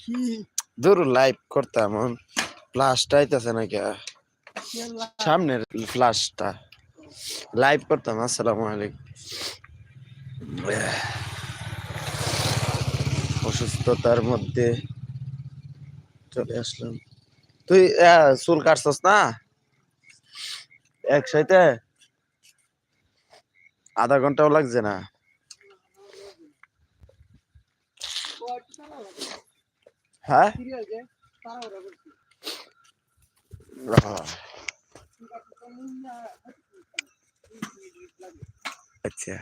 কি? দূর লাইভ করতাম ফ্লাশটা আইতেছে না কে সামনের ফ্লাশটা লাইভ করতাম, আসসালামু আলাইকুম। অসুস্থতার মধ্যে চলে আসলাম। তুই চুল কাটছস না? একসাথে? আধা ঘন্টাও লাগছে না। হ্যাঁ সিরিয়াল যে তারা ওরা করছে আহ, আচ্ছা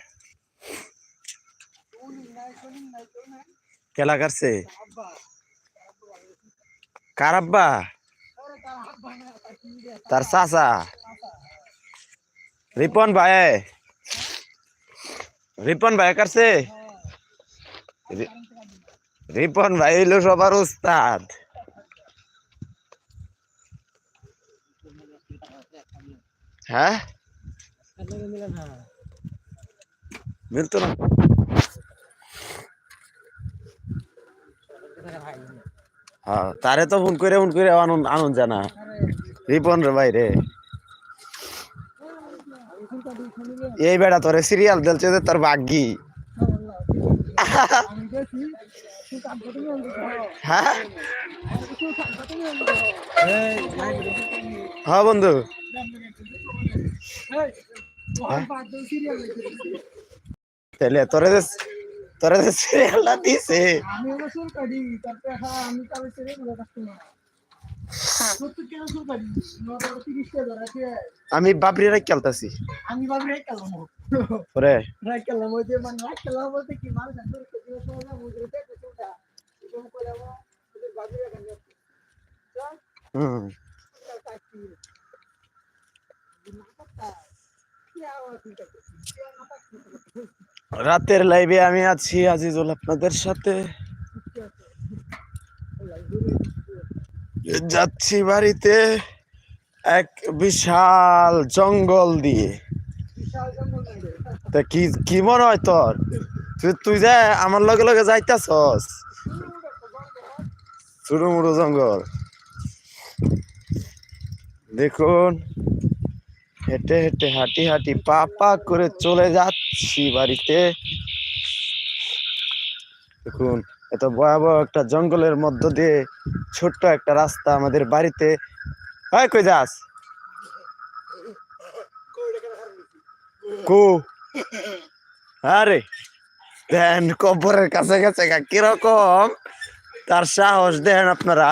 কেলা কাটছে আব্বা কার আব্বা ওরে তার আব্বা না তার কি রে তার চাচা রিপন ভাই রিপন ভাই কাটছে রি- রিপন ভাই হইল সবার উস্তাদ। হ্যাঁ? হ্যাঁ তারে তো ফোন করে ফোন করে আনন্দ আনন্দ জানা। রিপন রে ভাই রে। এই বেড়া তোরে সিরিয়াল দিলছে তোর ভাগ্যি হ্যাঁ? হ্যাঁ বন্ধু। দেখতে তাহলে তোরে তোরে সিরিয়ালটা দিছে। আমি হ্যাঁ আমি আমি বাবরি রাখ খেলতাছি। আমি ভাবি রাখ খেলাম ওরে। রাখ খেলাম ওই যে মানে রাখ খেলাম বলতে কি মানুষ সময় না এরকম করে আমার রাখেন হুম। রাতের লাইভে আমি আছি আজিজুল আপনাদের সাথে। যাচ্ছি বাড়িতে এক বিশাল জঙ্গল দিয়ে। তা কি কি মনে হয় তোর? তুই তুই যে আমার লগে লগে যাইতাছস? ছোট মোটো জঙ্গল। দেখুন হেঁটে হেঁটে হাঁটি হাঁটি পা পা করে চলে যাচ্ছি বাড়িতে। দেখুন এত ভয়াবহ একটা জঙ্গলের মধ্য দিয়ে ছোট্ট একটা রাস্তা আমাদের বাড়িতে। হয় কই যাস? কু? আরে দেন কবরের কাছে কীরকম? তার সাহস দেন আপনারা।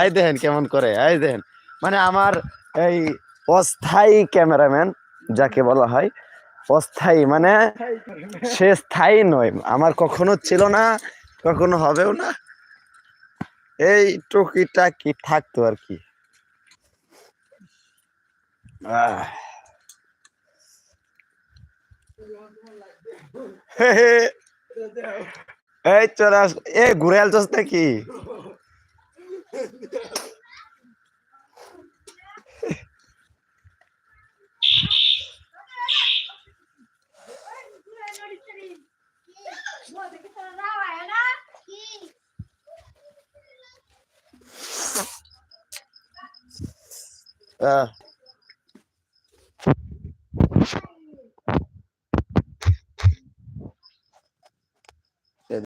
আই দেখেন কেমন করে? আই দেখেন মানে আমার এই অস্থায়ী ক্যামেরাম্যান যাকে বলা হয় অস্থায়ী মানে সে স্থায়ী নয়। আমার কখনো ছিল না কখনো হবেও না। এই টুকিটা কি থাকতো আর কি। এই চলে আস এ ঘুরে আলছস নাকি? Ah.